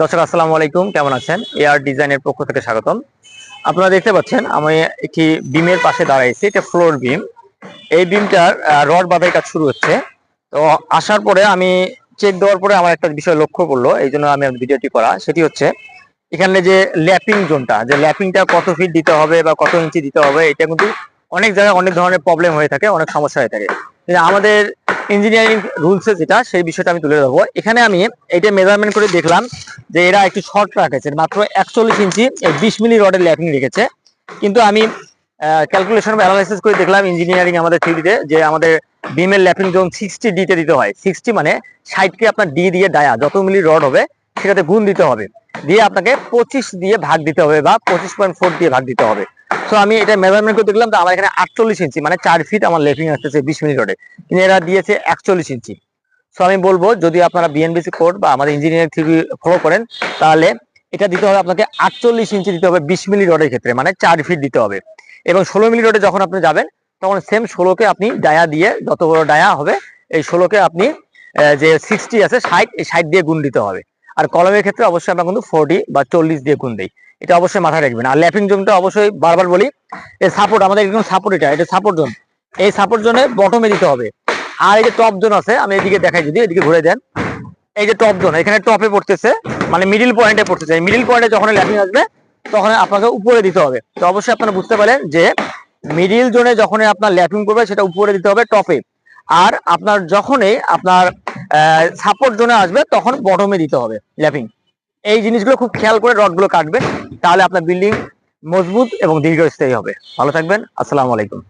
দর্শক, আসসালামু আলাইকুম। কেমন আছেন? এআর ডিজাইনের পক্ষ থেকে স্বাগতম। আপনারা দেখতে পাচ্ছেন, আমি একটি বিমের পাশে দাঁড়াইছি, এটা ফ্লোর বিম এই বিমটার রড বাঁধাই কাজ শুরু হচ্ছে। তো আসার পরে আমি চেক দেওয়ার পরে আমার একটা বিষয় লক্ষ্য করল, এই জন্য আমি ভিডিওটি করা। সেটি হচ্ছে, এখানে যে ল্যাপিং জোনটা, যে ল্যাপিংটা কত ফিট দিতে হবে বা কত ইঞ্চি দিতে হবে, এটা কিন্তু অনেক জায়গায় অনেক ধরনের প্রবলেম হয়ে থাকে, অনেক সমস্যা হয়ে থাকে। আমাদের ইঞ্জিনিয়ারিং রুলসে যেটা, সেই বিষয়টা আমি তুলে ধরবো। এখানে আমি এটা মেজারমেন্ট করে দেখলাম যে এরা একটু শর্ট রাখেছে, মাত্র একচল্লিশ ইঞ্চি বিশ মিলি রডের ল্যাপিং রেখেছে। কিন্তু আমি ক্যালকুলেশন অ্যানালাইসিস করে দেখলাম ইঞ্জিনিয়ারিং আমাদের থ্রিডিতে যে আমাদের বিমের ল্যাপিং জোন সিক্সটি ডিতে দিতে হয় সিক্সটি মানে ষাটকে আপনার ডি দিয়ে ডায়া যত মিলি রড হবে, সেটাতে গুণ দিতে হবে। দিয়ে আপনাকে পঁচিশ দিয়ে ভাগ দিতে হবে বা পঁচিশ পয়েন্ট ফোর দিয়ে ভাগ দিতে হবে। তো আমি এটা মেজারমেন্ট করে দেখলাম তো আমার এখানে আটচল্লিশ ইঞ্চি মানে চার ফিট আমার লেপিং আসতেছে বিশ মিনিট রোডে। কিন্তু এরা দিয়েছে একচল্লিশ ইঞ্চি। সো আমি বলব, যদি আপনারা বিএনবিসি কোড বা আমাদের ইঞ্জিনিয়ারিং থিওরি ফলো করেন, তাহলে এটা দিতে হবে আপনাকে আটচল্লিশ ইঞ্চি দিতে হবে বিশ মিলি রডের ক্ষেত্রে মানে চার ফিট দিতে হবে। এবং ষোলো মিলি রডে যখন আপনি যাবেন, তখন সেম ষোলোকে আপনি ডায়া দিয়ে, যত বড় ডায়া হবে, এই ষোলোকে আপনি যে সিক্সটি আছে, ষাট, এই ষাট দিয়ে গুণ দিতে হবে। আর কলমের ক্ষেত্রে অবশ্যই আমরা কিন্তু ফোরটি বা চল্লিশ দিয়ে গুণ দিই। এটা অবশ্যই মাথায় রাখবেন। আর ল্যাপিং জোনটা অবশ্যই বারবার বলি, এই সাপোর্ট আমাদের একদম সাপোর্ট এটা এটা সাপোর্ট জোন এই সাপোর্ট জোনে বটমে দিতে হবে। আর এই যে টপ জোন আছে, আমি এদিকে দেখাই যদি, এদিকে ঘুরে দেন। এই যে টপ জোন এখানে টপে পড়তেছে মানে মিডিল পয়েন্টে পড়তেছে। মিডিল পয়েন্টে যখন ল্যাপিং আসবে, তখন আপনাকে উপরে দিতে হবে। তো অবশ্যই আপনারা বুঝতে পারেন যে মিডিল জোনে যখন আপনার ল্যাপিং করবে, সেটা উপরে দিতে হবে টপে আর আপনার যখনই আপনার সাপোর্ট জোনে আসবে, তখন বটমে দিতে হবে ল্যাপিং এই জিনিসগুলো খুব খেয়াল করে রডগুলো কাটবেন, তাহলে আপনার বিল্ডিং মজবুত এবং দীর্ঘস্থায়ী হবে। ভালো থাকবেন, আসসালামু আলাইকুম।